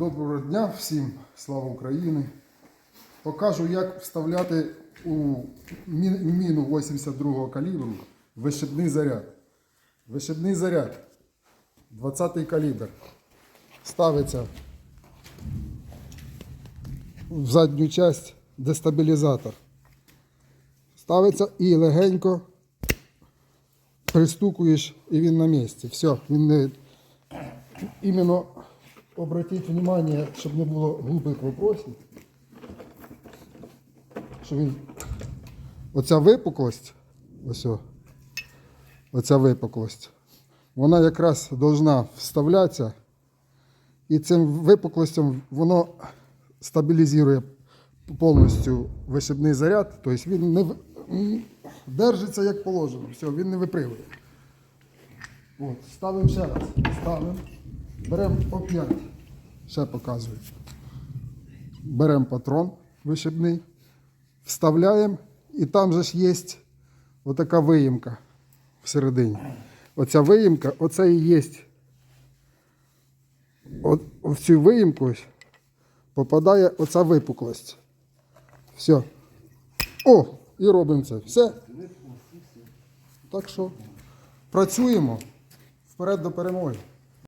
Доброго дня всім, слава Україні. Покажу, як вставляти у міну 82-го калібру вишибний заряд. Вишибний заряд 20-й калібр. Ставиться в задню часть дестабілізатор. Ставиться і легенько пристукуєш, і він на місці. Все, він не іменно обратіть внимание, щоб не було глупих вопросів. Що він. Оця випуклость, ось о, оця випуклость, вона якраз должна вставлятися, і цим випуклостям воно стабілізує повністю вишибний заряд, тобто він не держиться як положено, все, він не випривує. От, ставимо ще раз. Ставимо. Беремо опять. Ще показую. Беремо патрон вишибний, вставляємо, і там же ж є отака виїмка всередині. Оця виїмка, оце і є. От в цю виїмку попадає оця випуклость. Все. О! І робимо це. Все. Так що працюємо. Вперед до перемоги.